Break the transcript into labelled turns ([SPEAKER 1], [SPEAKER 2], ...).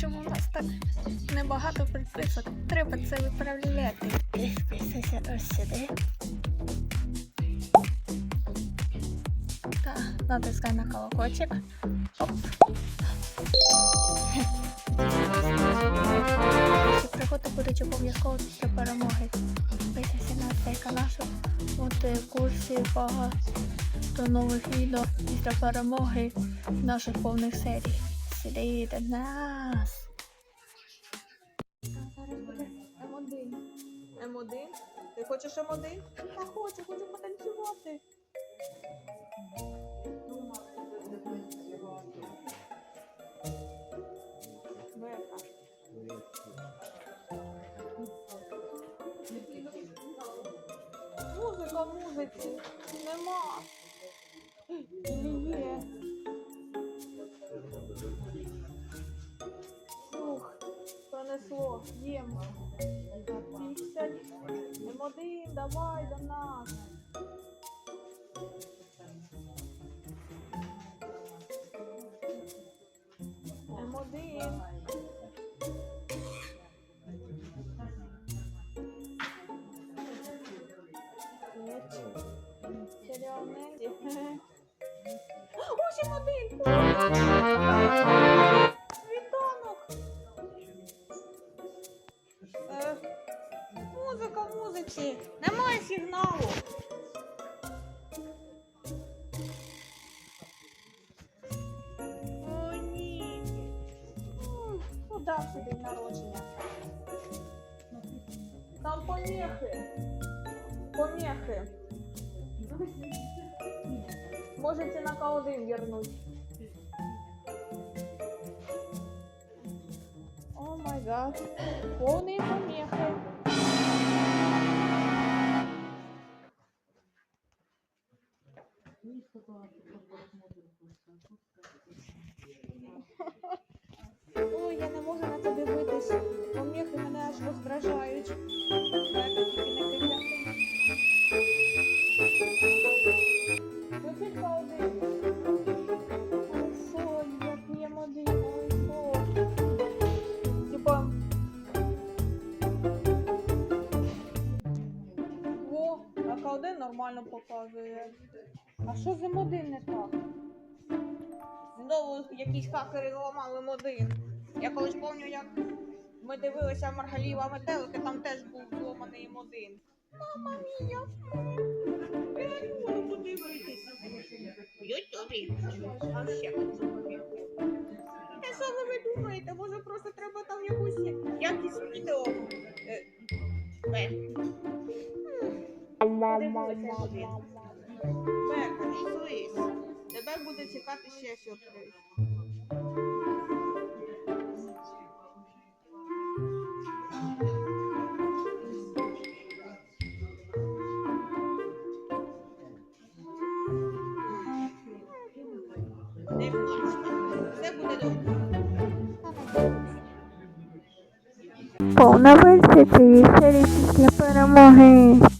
[SPEAKER 1] чому у нас так небагато підписок? Треба це виправляти. Підписуйся ось сюди. Та натискай на колокольчик. Оп. Ці пригоди будуть обов'язково після перемоги. Підписуйся на цей канал, щоб бути в курсі багато нових відео після перемоги наших повних серій. Слід нас.
[SPEAKER 2] М1. М1? Ти хочеш М1? Я хочу, хочу потанцювати. Музика в музиці. Нема. Пронесло. Їм. Піксель. М1, давай до нас. М1. Серіал Ненді. Ось М1! Музика музиці. Немає сигналу. О, ні. М, Удався народження. Там помехи. Помехи. Можете на К1 вернуть. О май гад. Повні помехи. Ой, я не можу на це дивитись. Помехи мене аж роздражають. Бека, тільки не кидайте. Включіть К1. Ой, фу, як є один. Типа. Во, а К1 нормально показує. А що з М1 не так? Знову якісь хакери ламали М1. Я колись пам'ятаю, як ми дивилися Маргаліва метелики, там теж був зламаний М1. Мама мія! Подивитися. Ютубі. А ще що ви ви думаєте? Може просто треба там якусь якісь відео. Е, е, дивилися М1. Bom,
[SPEAKER 1] na verdade, seria isso para morrer.